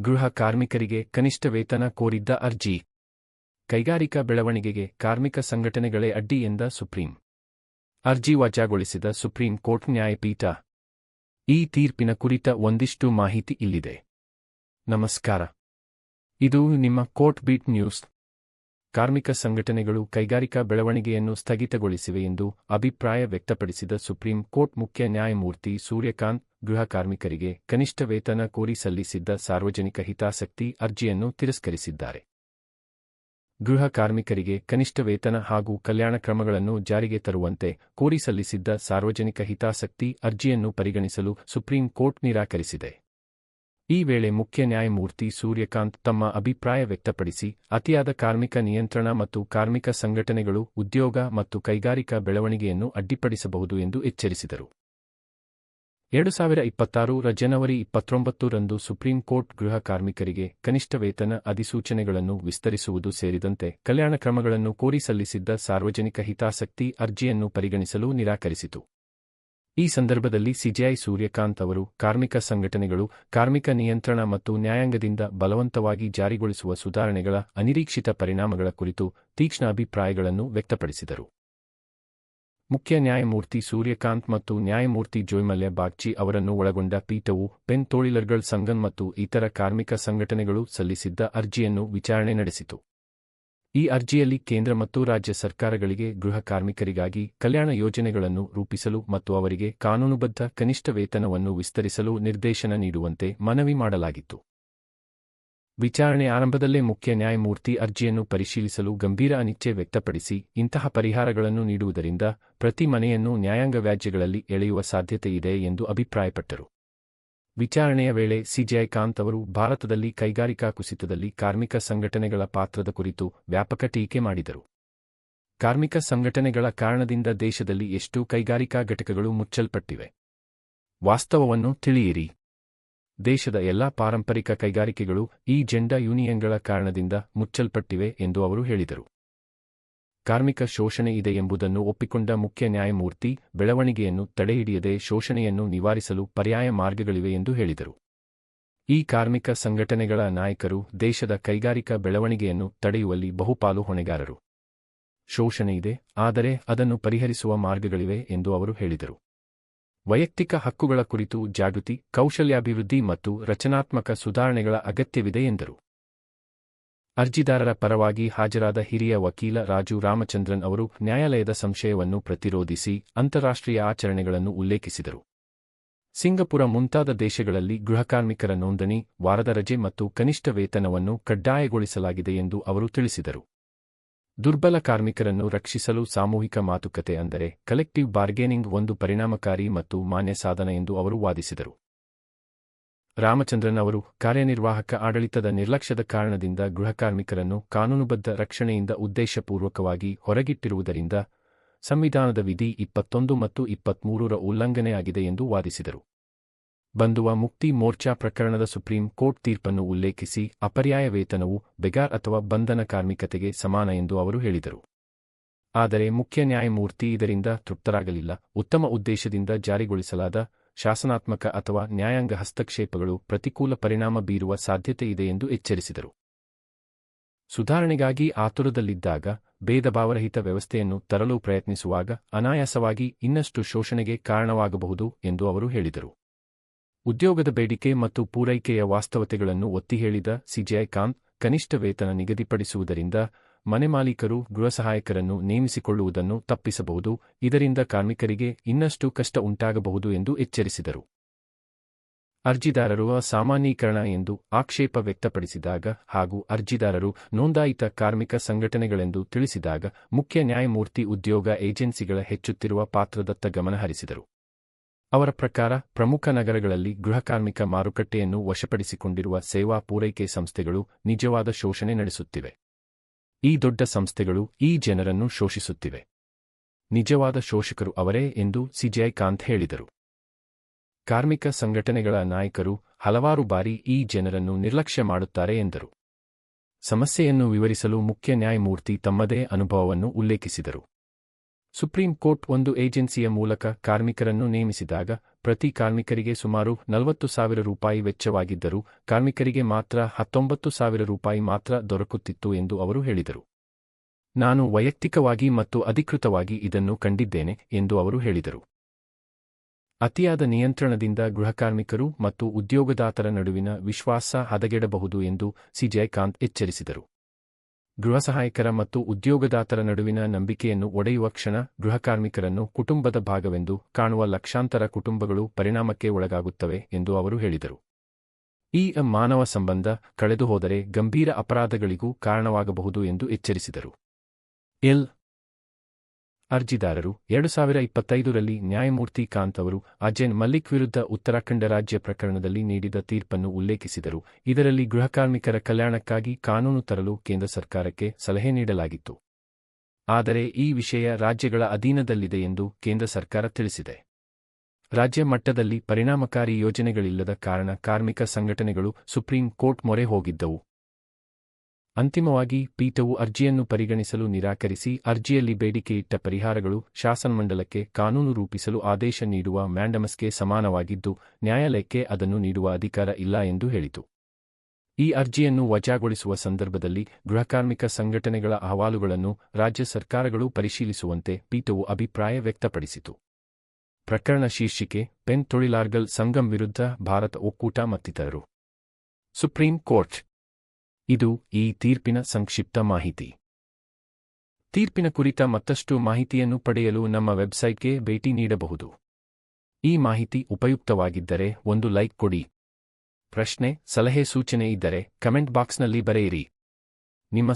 ಗೃಹ ಕಾರ್ಮಿಕರಿಗೆ ಕನಿಷ್ಠ ವೇತನ ಕೋರಿದ್ದ ಅರ್ಜಿ. ಕೈಗಾರಿಕಾ ಬೆಳವಣಿಗೆಗೆ ಕಾರ್ಮಿಕ ಸಂಘಟನೆಗಳೇ ಅಡ್ಡಿ ಎಂದ ಸುಪ್ರೀಂ. ಅರ್ಜಿ ವಜಾಗೊಳಿಸಿದ ಸುಪ್ರೀಂ ಕೋರ್ಟ್ ನ್ಯಾಯಪೀಠ. ಈ ತೀರ್ಪಿನ ಕುರಿತ ಒಂದಿಷ್ಟು ಮಾಹಿತಿ ಇಲ್ಲಿದೆ. ನಮಸ್ಕಾರ. ಇದು ನಿಮ್ಮ ಕೋರ್ಟ್ ಬೀಟ್ ನ್ಯೂಸ್. ಕಾರ್ಮಿಕ ಸಂಘಟನೆಗಳು ಕೈಗಾರಿಕಾ ಬೆಳವಣಿಗೆಯನ್ನು ಸ್ಥಗಿತಗೊಳಿಸಿವೆ ಎಂದು ಅಭಿಪ್ರಾಯ ವ್ಯಕ್ತಪಡಿಸಿದ ಸುಪ್ರೀಂ ಕೋರ್ಟ್ ಮುಖ್ಯ ನ್ಯಾಯಮೂರ್ತಿ ಸೂರ್ಯಕಾಂತ್ ಗೃಹ ಕಾರ್ಮಿಕರಿಗೆ ಕನಿಷ್ಠ ವೇತನ ಕೋರಿ ಸಲ್ಲಿಸಿದ್ದ ಸಾರ್ವಜನಿಕ ಹಿತಾಸಕ್ತಿ ಅರ್ಜಿಯನ್ನು ತಿರಸ್ಕರಿಸಿದ್ದಾರೆ. ಗೃಹ ಕಾರ್ಮಿಕರಿಗೆ ಕನಿಷ್ಠ ವೇತನ ಹಾಗೂ ಕಲ್ಯಾಣ ಕ್ರಮಗಳನ್ನು ಜಾರಿಗೆ ತರುವಂತೆ ಕೋರಿ ಸಲ್ಲಿಸಿದ್ದ ಸಾರ್ವಜನಿಕ ಹಿತಾಸಕ್ತಿ ಅರ್ಜಿಯನ್ನು ಪರಿಗಣಿಸಲು ಸುಪ್ರೀಂ ಕೋರ್ಟ್ ನಿರಾಕರಿಸಿದೆ. ಈ ವೇಳೆ ಮುಖ್ಯ ನ್ಯಾಯಮೂರ್ತಿ ಸೂರ್ಯಕಾಂತ್ ತಮ್ಮ ಅಭಿಪ್ರಾಯ ವ್ಯಕ್ತಪಡಿಸಿ, ಅತಿಯಾದ ಕಾರ್ಮಿಕ ನಿಯಂತ್ರಣ ಮತ್ತು ಕಾರ್ಮಿಕ ಸಂಘಟನೆಗಳು ಉದ್ಯೋಗ ಮತ್ತು ಕೈಗಾರಿಕಾ ಬೆಳವಣಿಗೆಯನ್ನು ಅಡ್ಡಿಪಡಿಸಬಹುದು ಎಂದು ಎಚ್ಚರಿಸಿದರು. ಎರಡು ಸಾವಿರ ಇಪ್ಪತ್ತಾರರ ಜನವರಿ ಇಪ್ಪತ್ತೊಂಬತ್ತು ರಂದು ಸುಪ್ರೀಂ ಕೋರ್ಟ್ ಗೃಹ ಕಾರ್ಮಿಕರಿಗೆ ಕನಿಷ್ಠ ವೇತನ ಅಧಿಸೂಚನೆಗಳನ್ನು ವಿಸ್ತರಿಸುವುದು ಸೇರಿದಂತೆ ಕಲ್ಯಾಣ ಕ್ರಮಗಳನ್ನು ಕೋರಿ ಸಲ್ಲಿಸಿದ್ದ ಸಾರ್ವಜನಿಕ ಹಿತಾಸಕ್ತಿ ಅರ್ಜಿಯನ್ನು ಪರಿಗಣಿಸಲು ನಿರಾಕರಿಸಿತು. ಈ ಸಂದರ್ಭದಲ್ಲಿ ಸಿಜಿಐ ಸೂರ್ಯಕಾಂತ್ ಅವರು ಕಾರ್ಮಿಕ ಸಂಘಟನೆಗಳು ಕಾರ್ಮಿಕ ನಿಯಂತ್ರಣ ಮತ್ತು ನ್ಯಾಯಾಂಗದಿಂದ ಬಲವಂತವಾಗಿ ಜಾರಿಗೊಳಿಸುವ ಸುಧಾರಣೆಗಳ ಅನಿರೀಕ್ಷಿತ ಪರಿಣಾಮಗಳ ಕುರಿತು ತೀಕ್ಷ್ಣ ಅಭಿಪ್ರಾಯಗಳನ್ನು ವ್ಯಕ್ತಪಡಿಸಿದರು. ಮುಖ್ಯ ನ್ಯಾಯಮೂರ್ತಿ ಸೂರ್ಯಕಾಂತ್ ಮತ್ತು ನ್ಯಾಯಮೂರ್ತಿ ಜೋಯ್ಮಲ್ಯ ಬಾಗ್ಚಿ ಅವರನ್ನು ಒಳಗೊಂಡ ಪೀಠವು ಪೆನ್ ತೋಳಿಲರ್ಗಳ್ ಸಂಘನ್ ಮತ್ತು ಇತರ ಕಾರ್ಮಿಕ ಸಂಘಟನೆಗಳು ಸಲ್ಲಿಸಿದ್ದ ಅರ್ಜಿಯನ್ನು ವಿಚಾರಣೆ ನಡೆಸಿತು. ಈ ಅರ್ಜಿಯಲ್ಲಿ ಕೇಂದ್ರ ಮತ್ತು ರಾಜ್ಯ ಸರ್ಕಾರಗಳಿಗೆ ಗೃಹ ಕಾರ್ಮಿಕರಿಗಾಗಿ ಕಲ್ಯಾಣ ಯೋಜನೆಗಳನ್ನು ರೂಪಿಸಲು ಮತ್ತು ಅವರಿಗೆ ಕಾನೂನುಬದ್ಧ ಕನಿಷ್ಠ ವೇತನವನ್ನು ವಿಸ್ತರಿಸಲು ನಿರ್ದೇಶನ ನೀಡುವಂತೆ ಮನವಿ ಮಾಡಲಾಗಿತ್ತು. ವಿಚಾರಣೆ ಆರಂಭದಲ್ಲೇ ಮುಖ್ಯ ನ್ಯಾಯಮೂರ್ತಿ ಅರ್ಜಿಯನ್ನು ಪರಿಶೀಲಿಸಲು ಗಂಭೀರ ಅನಿಚ್ಛೆ ವ್ಯಕ್ತಪಡಿಸಿ, ಇಂತಹ ಪರಿಹಾರಗಳನ್ನು ನೀಡುವುದರಿಂದ ಪ್ರತಿ ಮನೆಯನ್ನು ನ್ಯಾಯಾಂಗ ವ್ಯಾಜ್ಯಗಳಲ್ಲಿ ಎಳೆಯುವ ಸಾಧ್ಯತೆಯಿದೆ ಎಂದು ಅಭಿಪ್ರಾಯಪಟ್ಟರು. ವಿಚಾರಣೆಯ ವೇಳೆ ಸಿಜಿಐ ಕಾಂತ್ ಅವರು ಭಾರತದಲ್ಲಿ ಕೈಗಾರಿಕಾ ಕುಸಿತದಲ್ಲಿ ಕಾರ್ಮಿಕ ಸಂಘಟನೆಗಳ ಪಾತ್ರದ ಕುರಿತು ವ್ಯಾಪಕ ಟೀಕೆ ಮಾಡಿದರು. ಕಾರ್ಮಿಕ ಸಂಘಟನೆಗಳ ಕಾರಣದಿಂದ ದೇಶದಲ್ಲಿ ಎಷ್ಟು ಕೈಗಾರಿಕಾ ಘಟಕಗಳು ಮುಚ್ಚಲ್ಪಟ್ಟಿವೆ. ವಾಸ್ತವವನ್ನು ತಿಳಿಯಿರಿ. ದೇಶದ ಎಲ್ಲಾ ಪಾರಂಪರಿಕ ಕೈಗಾರಿಕೆಗಳು ಈ ಜೆಂಡಾ ಯೂನಿಯನ್ಗಳ ಕಾರಣದಿಂದ ಮುಚ್ಚಲ್ಪಟ್ಟಿವೆ ಎಂದು ಅವರು ಹೇಳಿದರು. ಕಾರ್ಮಿಕ ಶೋಷಣೆ ಇದೆ ಎಂಬುದನ್ನು ಒಪ್ಪಿಕೊಂಡ ಮುಖ್ಯ ನ್ಯಾಯಮೂರ್ತಿ, ಬೆಳವಣಿಗೆಯನ್ನು ತಡೆಹಿಡಿಯದೆ ಶೋಷಣೆಯನ್ನು ನಿವಾರಿಸಲು ಪರ್ಯಾಯ ಮಾರ್ಗಗಳಿವೆ ಎಂದು ಹೇಳಿದರು. ಈ ಕಾರ್ಮಿಕ ಸಂಘಟನೆಗಳ ನಾಯಕರು ದೇಶದ ಕೈಗಾರಿಕಾ ಬೆಳವಣಿಗೆಯನ್ನು ತಡೆಯುವಲ್ಲಿ ಬಹುಪಾಲು ಹೊಣೆಗಾರರು. ಶೋಷಣೆ ಇದೆ, ಆದರೆ ಅದನ್ನು ಪರಿಹರಿಸುವ ಮಾರ್ಗಗಳಿವೆ ಎಂದು ಅವರು ಹೇಳಿದರು. ವೈಯಕ್ತಿಕ ಹಕ್ಕುಗಳ ಕುರಿತು ಜಾಗೃತಿ, ಕೌಶಲ್ಯಾಭಿವೃದ್ಧಿ ಮತ್ತು ರಚನಾತ್ಮಕ ಸುಧಾರಣೆಗಳ ಅಗತ್ಯವಿದೆ ಎಂದರು. ಅರ್ಜಿದಾರರ ಪರವಾಗಿ ಹಾಜರಾದ ಹಿರಿಯ ವಕೀಲ ರಾಜು ರಾಮಚಂದ್ರನ್ ಅವರು ನ್ಯಾಯಾಲಯದ ಸಂಶಯವನ್ನು ಪ್ರತಿರೋಧಿಸಿ ಅಂತಾರಾಷ್ಟ್ರೀಯ ಆಚರಣೆಗಳನ್ನು ಉಲ್ಲೇಖಿಸಿದರು. ಸಿಂಗಪುರ ಮುಂತಾದ ದೇಶಗಳಲ್ಲಿ ಗೃಹಕಾರ್ಮಿಕರ ನೋಂದಣಿ, ವಾರದ ರಜೆ ಮತ್ತು ಕನಿಷ್ಠ ವೇತನವನ್ನು ಕಡ್ಡಾಯಗೊಳಿಸಲಾಗಿದೆ ಎಂದು ಅವರು ತಿಳಿಸಿದರು. ದುರ್ಬಲ ಕಾರ್ಮಿಕರನ್ನು ರಕ್ಷಿಸಲು ಸಾಮೂಹಿಕ ಮಾತುಕತೆ ಅಂದರೆ ಕಲೆಕ್ಟಿವ್ ಬಾರ್ಗೇನಿಂಗ್ ಒಂದು ಪರಿಣಾಮಕಾರಿ ಮತ್ತು ಮಾನ್ಯ ಸಾಧನ ಎಂದು ಅವರು ವಾದಿಸಿದರು. ರಾಮಚಂದ್ರನ್ ಅವರು ಕಾರ್ಯನಿರ್ವಾಹಕ ಆಡಳಿತದ ನಿರ್ಲಕ್ಷ್ಯದ ಕಾರಣದಿಂದ ಗೃಹ ಕಾರ್ಮಿಕರನ್ನು ಕಾನೂನುಬದ್ಧ ರಕ್ಷಣೆಯಿಂದ ಉದ್ದೇಶಪೂರ್ವಕವಾಗಿ ಹೊರಗಿಟ್ಟಿರುವುದರಿಂದ ಸಂವಿಧಾನದ ವಿಧಿ ಇಪ್ಪತ್ತೊಂದು ಮತ್ತು ಇಪ್ಪತ್ಮೂರರ ಉಲ್ಲಂಘನೆಯಾಗಿದೆ ಎಂದು ವಾದಿಸಿದರು. ಬಂಧುವ ಮುಕ್ತಿ ಮೋರ್ಚಾ ಪ್ರಕರಣದ ಸುಪ್ರೀಂ ಕೋರ್ಟ್ ತೀರ್ಪನ್ನು ಉಲ್ಲೇಖಿಸಿ ಅಪರ್ಯಾಯ ವೇತನವು ಬೆಗಾರ್ ಅಥವಾ ಬಂಧನ ಕಾರ್ಮಿಕತೆಗೆ ಸಮಾನ ಎಂದು ಅವರು ಹೇಳಿದರು. ಆದರೆ ಮುಖ್ಯ ನ್ಯಾಯಮೂರ್ತಿ ಇದರಿಂದ ತೃಪ್ತರಾಗಲಿಲ್ಲ. ಉತ್ತಮ ಉದ್ದೇಶದಿಂದ ಜಾರಿಗೊಳಿಸಲಾದ ಶಾಸನಾತ್ಮಕ ಅಥವಾ ನ್ಯಾಯಾಂಗ ಹಸ್ತಕ್ಷೇಪಗಳು ಪ್ರತಿಕೂಲ ಪರಿಣಾಮ ಬೀರುವ ಸಾಧ್ಯತೆಯಿದೆ ಎಂದು ಎಚ್ಚರಿಸಿದರು. ಸುಧಾರಣೆಗಾಗಿ ಆತುರದಲ್ಲಿದ್ದಾಗ ಭೇದಭಾವರಹಿತ ವ್ಯವಸ್ಥೆಯನ್ನು ತರಲು ಪ್ರಯತ್ನಿಸುವಾಗ ಅನಾಯಾಸವಾಗಿ ಇನ್ನಷ್ಟು ಶೋಷಣೆಗೆ ಕಾರಣವಾಗಬಹುದು ಎಂದು ಅವರು ಹೇಳಿದರು. ಉದ್ಯೋಗದ ಬೇಡಿಕೆ ಮತ್ತು ಪೂರೈಕೆಯ ವಾಸ್ತವತೆಗಳನ್ನು ಒತ್ತಿಹೇಳಿದ ಸಿಜಿಐ ಕನಿಷ್ಠ ವೇತನ ನಿಗದಿಪಡಿಸುವುದರಿಂದ ಮನೆಮಾಲೀಕರು ಗೃಹಸಹಾಯಕರನ್ನು ನೇಮಿಸಿಕೊಳ್ಳುವುದನ್ನು ತಪ್ಪಿಸಬಹುದು, ಇದರಿಂದ ಕಾರ್ಮಿಕರಿಗೆ ಇನ್ನಷ್ಟು ಕಷ್ಟ ಉಂಟಾಗಬಹುದು ಎಂದು ಎಚ್ಚರಿಸಿದರು. ಅರ್ಜಿದಾರರು ಅಸಾಮಾನ್ಯೀಕರಣ ಎಂದು ಆಕ್ಷೇಪ ವ್ಯಕ್ತಪಡಿಸಿದಾಗ ಹಾಗೂ ಅರ್ಜಿದಾರರು ನೋಂದಾಯಿತ ಕಾರ್ಮಿಕ ಸಂಘಟನೆಗಳೆಂದು ತಿಳಿಸಿದಾಗ ಮುಖ್ಯ ನ್ಯಾಯಮೂರ್ತಿ ಉದ್ಯೋಗ ಏಜೆನ್ಸಿಗಳ ಹೆಚ್ಚುತ್ತಿರುವ ಪಾತ್ರದತ್ತ ಗಮನಹರಿಸಿದರು. ಅವರ ಪ್ರಕಾರ, ಪ್ರಮುಖ ನಗರಗಳಲ್ಲಿ ಗೃಹಕಾರ್ಮಿಕ ಮಾರುಕಟ್ಟೆಯನ್ನು ವಶಪಡಿಸಿಕೊಂಡಿರುವ ಸೇವಾ ಪೂರೈಕೆ ಸಂಸ್ಥೆಗಳು ನಿಜವಾದ ಶೋಷಣೆ ನಡೆಸುತ್ತಿವೆ. ಈ ದೊಡ್ಡ ಸಂಸ್ಥೆಗಳು ಈ ಜನರನ್ನು ಶೋಷಿಸುತ್ತಿವೆ. ನಿಜವಾದ ಶೋಷಕರು ಅವರೇ ಎಂದು ಸಿಜಿಐ ಕಾಂತ್ ಹೇಳಿದರು. ಕಾರ್ಮಿಕ ಸಂಘಟನೆಗಳ ನಾಯಕರು ಹಲವಾರು ಬಾರಿ ಈ ಜನರನ್ನು ನಿರ್ಲಕ್ಷ್ಯ ಮಾಡುತ್ತಾರೆ ಎಂದರು. ಸಮಸ್ಯೆಯನ್ನು ವಿವರಿಸಲು ಮುಖ್ಯ ನ್ಯಾಯಮೂರ್ತಿ ತಮ್ಮದೇ ಅನುಭವವನ್ನು ಉಲ್ಲೇಖಿಸಿದರು. ಸುಪ್ರೀಂ ಕೋರ್ಟ್ ಒಂದು ಏಜೆನ್ಸಿಯ ಮೂಲಕ ಕಾರ್ಮಿಕರನ್ನು ನೇಮಿಸಿದಾಗ, ಪ್ರತಿ ಕಾರ್ಮಿಕರಿಗೆ ಸುಮಾರು ನಲವತ್ತು ಸಾವಿರ ರೂಪಾಯಿ ವೆಚ್ಚವಾಗಿದ್ದರೂ, ಕಾರ್ಮಿಕರಿಗೆ ಮಾತ್ರ ಹತ್ತೊಂಬತ್ತು ಸಾವಿರ ರೂಪಾಯಿ ಮಾತ್ರ ದೊರಕುತ್ತಿತ್ತು ಎಂದು ಅವರು ಹೇಳಿದರು. ನಾನು ವೈಯಕ್ತಿಕವಾಗಿ ಮತ್ತು ಅಧಿಕೃತವಾಗಿ ಇದನ್ನು ಕಂಡಿದ್ದೇನೆ ಎಂದು ಅವರು ಹೇಳಿದರು. ಅತಿಯಾದ ನಿಯಂತ್ರಣದಿಂದ ಗೃಹಕಾರ್ಮಿಕರು ಮತ್ತು ಉದ್ಯೋಗದಾತರ ನಡುವಿನ ವಿಶ್ವಾಸ ಹದಗೆಡಬಹುದು ಎಂದು ಸಿಜಯಕಾಂತ್ ಎಚ್ಚರಿಸಿದರು. ಗೃಹ ಸಹಾಯಕರ ಮತ್ತು ಉದ್ಯೋಗದಾತರ ನಡುವಿನ ನಂಬಿಕೆಯನ್ನು ಒಡೆಯುವ ಕ್ಷಣ ಗೃಹಕಾರ್ಮಿಕರನ್ನು ಕುಟುಂಬದ ಭಾಗವೆಂದು ಕಾಣುವ ಲಕ್ಷಾಂತರ ಕುಟುಂಬಗಳು ಪರಿಣಾಮಕ್ಕೆ ಒಳಗಾಗುತ್ತವೆ ಎಂದು ಅವರು ಹೇಳಿದರು. ಈ ಮಾನವ ಸಂಬಂಧ ಕಳೆದುಹೋದರೆ ಗಂಭೀರ ಅಪರಾಧಗಳಿಗೂ ಕಾರಣವಾಗಬಹುದು ಎಂದು ಎಚ್ಚರಿಸಿದರು. ಎಲ್. ಅರ್ಜಿದಾರರು ಎರಡು ಸಾವಿರ ಇಪ್ಪತ್ತೈದರಲ್ಲಿ ನ್ಯಾಯಮೂರ್ತಿ ಕಾಂತ್ ಅವರು ಅಜಯನ್ ಮಲ್ಲಿಕ್ ವಿರುದ್ಧ ಉತ್ತರಾಖಂಡ ರಾಜ್ಯ ಪ್ರಕರಣದಲ್ಲಿ ನೀಡಿದ ತೀರ್ಪನ್ನು ಉಲ್ಲೇಖಿಸಿದರು. ಇದರಲ್ಲಿ ಗೃಹಕಾರ್ಮಿಕರ ಕಲ್ಯಾಣಕ್ಕಾಗಿ ಕಾನೂನು ತರಲು ಕೇಂದ್ರ ಸರ್ಕಾರಕ್ಕೆ ಸಲಹೆ ನೀಡಲಾಗಿತ್ತು. ಆದರೆ ಈ ವಿಷಯ ರಾಜ್ಯಗಳ ಅಧೀನದಲ್ಲಿದೆ ಎಂದು ಕೇಂದ್ರ ಸರ್ಕಾರ ತಿಳಿಸಿದೆ. ರಾಜ್ಯ ಮಟ್ಟದಲ್ಲಿ ಪರಿಣಾಮಕಾರಿ ಯೋಜನೆಗಳಿಲ್ಲದ ಕಾರಣ ಕಾರ್ಮಿಕ ಸಂಘಟನೆಗಳು ಸುಪ್ರೀಂ ಕೋರ್ಟ್ ಮೊರೆ ಹೋಗಿದ್ದವು. ಅಂತಿಮವಾಗಿ, ಪೀಠವು ಅರ್ಜಿಯನ್ನು ಪರಿಗಣಿಸಲು ನಿರಾಕರಿಸಿ, ಅರ್ಜಿಯಲ್ಲಿ ಬೇಡಿಕೆಯಿಟ್ಟ ಪರಿಹಾರಗಳು ಶಾಸನಮಂಡಲಕ್ಕೆ ಕಾನೂನು ರೂಪಿಸಲು ಆದೇಶ ನೀಡುವ ಮ್ಯಾಂಡಮಸ್ಗೆ ಸಮಾನವಾಗಿದ್ದು, ನ್ಯಾಯಾಲಯಕ್ಕೆ ಅದನ್ನು ನೀಡುವ ಅಧಿಕಾರ ಇಲ್ಲ ಎಂದು ಹೇಳಿತು. ಈ ಅರ್ಜಿಯನ್ನು ವಜಾಗೊಳಿಸುವ ಸಂದರ್ಭದಲ್ಲಿ ಗೃಹಕಾರ್ಮಿಕ ಸಂಘಟನೆಗಳ ಅಹವಾಲುಗಳನ್ನು ರಾಜ್ಯ ಸರ್ಕಾರಗಳು ಪರಿಶೀಲಿಸುವಂತೆ ಪೀಠವು ಅಭಿಪ್ರಾಯ ವ್ಯಕ್ತಪಡಿಸಿತು. ಪ್ರಕರಣ ಶೀರ್ಷಿಕೆ, ಪೆನ್ ತೊಳಿಲಾರ್ಗಲ್ ಸಂಗಮ್ ವಿರುದ್ಧ ಭಾರತ ಒಕ್ಕೂಟ ಮತ್ತಿತರರು. ಸುಪ್ರೀಂ ಕೋರ್ಟ್ ಇದು ಈ ತೀರ್ಪಿನ ಸಂಕ್ಷಿಪ್ತ ಮಾಹಿತಿ. ತೀರ್ಪಿನ ಕುರಿತ ಮತ್ತಷ್ಟು ಮಾಹಿತಿಯನ್ನು ಪಡೆಯಲು ನಮ್ಮ ವೆಬ್ಸೈಟ್ಗೆ ಭೇಟಿ ನೀಡಬಹುದು. ಈ ಮಾಹಿತಿ ಉಪಯುಕ್ತವಾಗಿದ್ದರೆ ಒಂದು ಲೈಕ್ ಕೊಡಿ. ಪ್ರಶ್ನೆ, ಸಲಹೆ ಸೂಚನೆ ಇದ್ದರೆ ಕಮೆಂಟ್ ಬಾಕ್ಸ್ನಲ್ಲಿ ಬರೆಯಿರಿ. ನಿಮ್ಮ